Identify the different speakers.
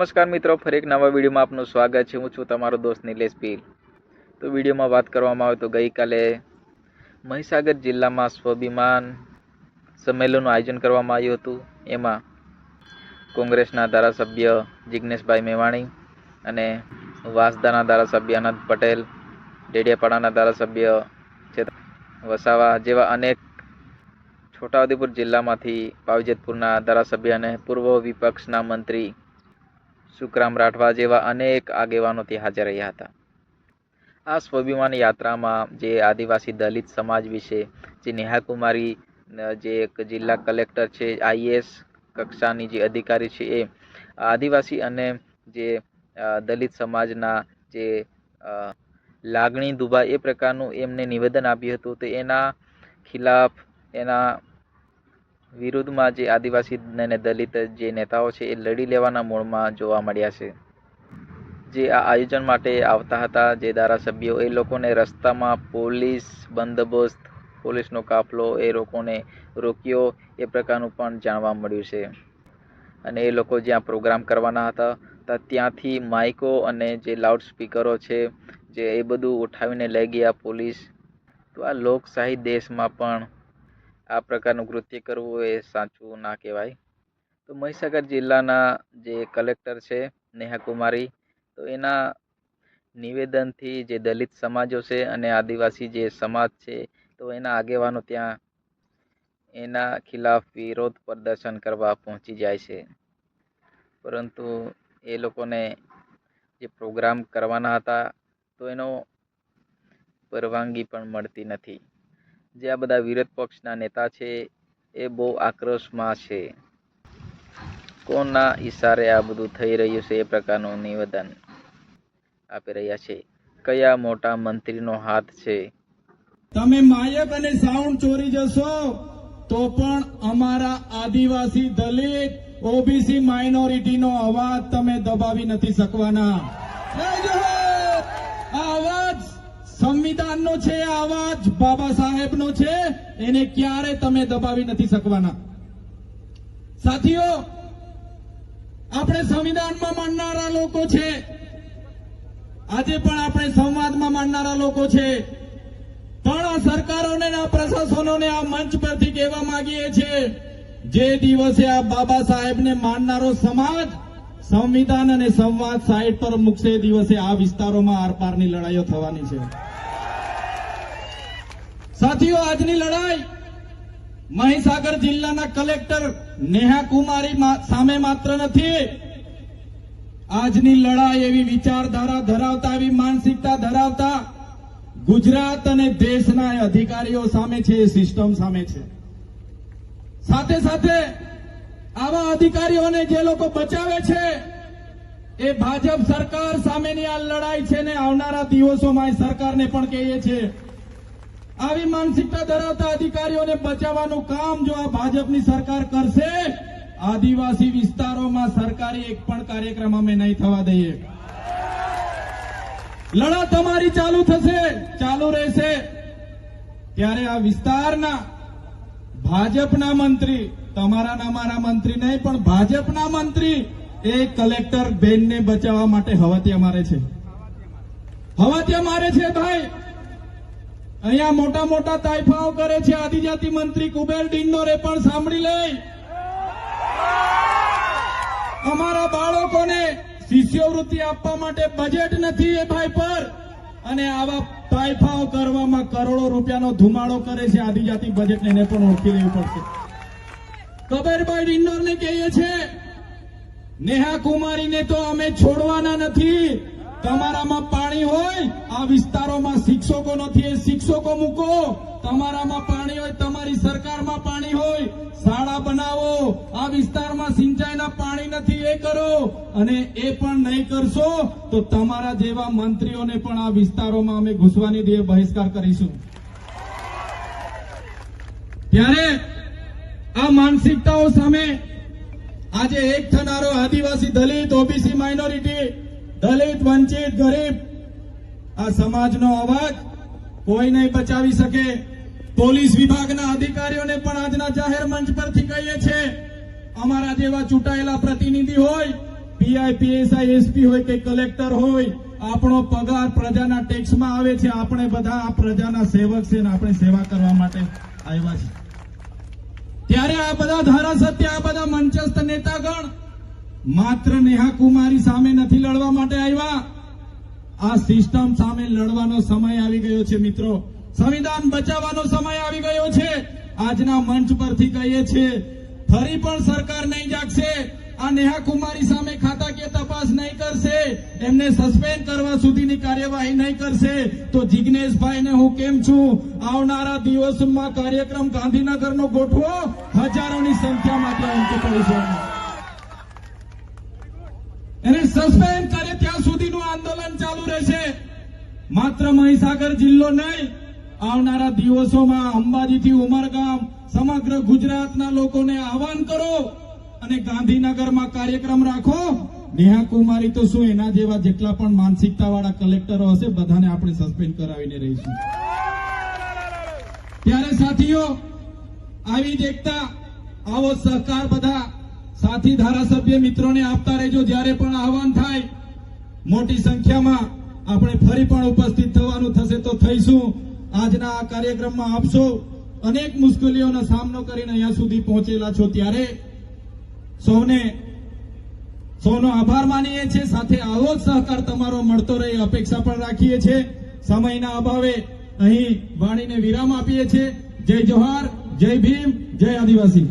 Speaker 1: નમસ્કાર મિત્રો, ફરી એક નવા વિડીયોમાં આપનું સ્વાગત છે. હું છું તમારો દોસ્ત નિલેશ પીલ તો વિડીયોમાં વાત કરવામાં આવે તો ગઈકાલે મહીસાગર જિલ્લામાં સ્વાભિમાન સંમેલનનું આયોજન કરવામાં આવ્યું હતું. એમાં કોંગ્રેસના ધારાસભ્ય જિજ્ઞેશભાઈ મેવાણી અને વાંસદાના ધારાસભ્ય અનંત પટેલ, ડેડિયાપાડાના ધારાસભ્ય વસાવા જેવા અનેક છોટાઉદેપુર જિલ્લામાંથી પાવજેતપુરના ધારાસભ્ય અને પૂર્વ વિપક્ષના મંત્રી સુખરામ રાઠવા જેવા અનેક આગેવાનો ત્યાં હાજર રહ્યા હતા. આ સ્વાભિમાન યાત્રામાં જે આદિવાસી દલિત સમાજ વિશે જે નેહાકુમારી કુમારી જે એક જિલ્લા કલેક્ટર છે આઈએએસ કક્ષાની જે અધિકારી છે એ આદિવાસી અને જે દલિત સમાજના જે લાગણી દુભાય એ પ્રકારનું એમને નિવેદન આપ્યું હતું. તો એના ખિલાફ એના વિરુદ્ધમાં જે આદિવાસી અને દલિત જે નેતાઓ છે એ લડી લેવાના મૂળમાં જોવા મળ્યા છે. જે આ આયોજન માટે આવતા હતા જે ધારાસભ્યો, એ લોકોને રસ્તામાં પોલીસ બંદોબસ્ત, પોલીસનો કાફલો, એ લોકોને રોક્યો એ પ્રકારનું પણ જાણવા મળ્યું છે. અને એ લોકો જ્યાં પ્રોગ્રામ કરવાના હતા ત્યાંથી માઇકો અને જે લાઉડ સ્પીકરો છે જે એ બધું ઉઠાવીને લઈ ગયા પોલીસ. તો આ લોકશાહી દેશમાં પણ આ પ્રકારનું કૃત્ય કરવું એ સાચું ના કહેવાય. તો મહીસાગર જિલ્લાના જે કલેક્ટર છે નેહા કુમારી તો એના નિવેદનથી જે દલિત સમાજો છે અને આદિવાસી જે સમાજ છે, તો એના આગેવાનો ત્યાં એના ખિલાફ વિરોધ પ્રદર્શન કરવા પહોંચી જાય છે. પરંતુ એ લોકોને જે પ્રોગ્રામ કરવાના હતા તો એનો પરવાનગી પણ મળતી નથી. જે આ બધા વિરોધ પક્ષના નેતા છે, એ બહુ આક્રોશમાં છે. કોના ઈશારે આ બધું થઈ રહ્યું છે એ પ્રકારનું નિવેદન આપી રહ્યા છે. કયા મોટા મંત્રીનો હાથ છે?
Speaker 2: તમે માયક અને સાઉન્ડ ચોરી જશો, તો પણ અમારા આદિવાસી દલિત, ઓબીસી માઇનોરિટીનો અવાજ તમે દબાવી નથી શકવાના! અવાજ સંવિધાનનો છે અવાજ બાબા સાહેબનો છે, એને ક્યારે તમે દબાવી નથી શકવાના? સાથીઓ, આપણે સંવિધાનમાં માનનારા લોકો છે. આજે પણ આપણે સંવાદમાં માનનારા લોકો છે. પણ આ સરકારોને આ પ્રશાસનોને આ મંચ પરથી કહેવા માંગીએ છીએ, જે દિવસે આ બાબા સાહેબને માનનારો સમાજ સંવિધાન અને સંવાદ સાઈડ પર મૂકશે દિવસે આ વિસ્તારોમાં આરપારની લડાઈઓ થવાની છે. સાથીઓ, આજની લડાઈ મહીસાગર જિલ્લાના કલેક્ટર નેહા કુમારી સામે માત્ર નથી. આજની લડાઈ એવી વિચારધારા ધરાવતા, એવી માનસિકતા ધરાવતા ગુજરાત અને દેશના અધિકારીઓ સામે છે, એ સિસ્ટમ સામે છે. સાથે સાથે આવા અધિકારીઓને જે લોકો બચાવે છે, એ ભાજપ સરકાર સામેની આ લડાઈ છે ને આવનારા દિવસોમાં સરકારને પણ કહીએ છીએ. આવી માનસિકતા ધરાવતા અધિકારીઓને બચાવવાનું કામ જો આ ભાજપની સરકાર કરશે, આદિવાસી વિસ્તારોમાં સરકારી એક પણ કાર્યક્રમ અમે નહીં થવા દઈએ. લડત અમારી ચાલુ થશે, ચાલુ રહેશે. ત્યારે આ વિસ્તારના ભાજપના મંત્રી તમારા નામારા મંત્રી નહીં, પણ ભાજપના મંત્રી એ કલેક્ટર બેનને બચાવવા માટે હવાતિયા મારે છે. હવતિયા મારે છે ભાઈ. અહીંયા મોટા મોટા તાઇફાઓ કરે છે, આદિજાતિ મંત્રી કુબેર ડિંડોરે પણ સાંભળી લઈ. અમારા બાળકોને શિષ્યવૃત્તિ આપવા માટે બજેટ નથી એ ભાઈ પર. અને આવા તાયફાઓ કરવામાં કરોડો રૂપિયાનો ધુમાડો કરે છે આદિજાતિ બજેટ એને પણ ઓળખી લેવું પડશે. કબેરભાઈ ડિંડોરને કહીએ છે નેહા કુમારીને તો અમે છોડવાના નથી. તમારામાં પાણી હોય, આ વિસ્તારોમાં શિક્ષકો નથી એ શિક્ષકો મૂકો. તમારામાં પાણી હોય, તમારી સરકારમાં પાણી હોય, શાળા બનાવો. આ વિસ્તારમાં સિંચાઈના પાણી નથી, એ કરો. અને એ પણ નહીં કરશો, તો તમારા જેવા મંત્રીઓને પણ આ વિસ્તારોમાં અમે ઘૂસવાની દે બહિષ્કાર કરીશું. ત્યારે આ માનસિકતાઓ સામે આજે એક થનારો આદિવાસી દલિત, ઓબીસી માઇનોરિટી દલિત, વંચિત, ગરીબ, આ સમાજનો અવાજ કોઈ નહીં બચાવી શકે. પોલીસ વિભાગના અધિકારીઓને પણ આજના જાહેર મંચ પરથી કહીએ છીએ, અમારા જેવા ચૂંટાયેલા પ્રતિનિધિ હોય પીઆઈ પીએસઆઈ એસપી હોય કે કલેક્ટર હોય, આપણો પગાર પ્રજાના ટેક્સમાં આવે છે, આપણે બધા આ પ્રજાના સેવક છે અને આપણે સેવા કરવા માટે આવ્યા છે ત્યારે આ બધા ધારાસભ્ય, આ બધા મંચસ્થ નેતાગણ માત્ર નેહા કુમારી સામે નથી લડવા માટે આવ્યા. આ સિસ્ટમ સામે લડવાનો સમય આવી ગયો છે, મિત્રો. સંવિધાન બચાવવાનો સમય આવી ગયો છે. આજના મંચ પરથી કહીએ છીએ, ફરી પણ સરકાર નહીં જાગશે. આ નેહા કુમારી સામે ખાતાકીય તપાસ નહીં કરશે. એમને સસ્પેન્ડ કરવા સુધીની કાર્યવાહી નહીં કરશે. તો જિગ્નેશભાઈને હું કેમ છું? આવનારા દિવસોમાં કાર્યક્રમ ગાંધીનગરનો ગોઠવો. હજારોની સંખ્યામાં ત્યાં પડીશું એને સસ્પેન્ડ કરે ત્યાં સુધીનું આંદોલન ચાલુ રહેશે. માત્ર મહીસાગર જિલ્લો નહીં, આવનારા દિવસોમાં અંબાજીથી ઉમરગામ, સમગ્ર ગુજરાતના લોકોને આહવાન કરો અને ગાંધીનગરમાં કાર્યક્રમ રાખો. નેહા કુમારી તો શું એના જેવા જેટલા પણ માનસિકતાવાળા કલેક્ટરો હશે, બધાને આપણે સસ્પેન્ડ કરાવીને રહીશું. ત્યારે સાથીઓ, આવી જ એકતા, આવો સહકાર બધા સાથી ધારાસભ્ય મિત્રોને આપતા રહેજો. જ્યારે પણ આહવાન થાય, મોટી સંખ્યામાં આપણે ફરી પણ ઉપસ્થિત થવાનું થશે તો થઈશું. આજના આ કાર્યક્રમમાં આપશો અનેક મુશ્કેલીઓનો સામનો કરીને અહીંયા સુધી પહોંચેલા છો. ત્યારે સૌને, સૌનો આભાર માનીએ છીએ. સાથે આવો જ સહકાર તમારો મળતો રહે અપેક્ષા પણ રાખીએ છીએ. સમયના અભાવે અહીં વાણીને વિરામ આપીએ છીએ. જય જોહાર, જય ભીમ, જય આદિવાસી.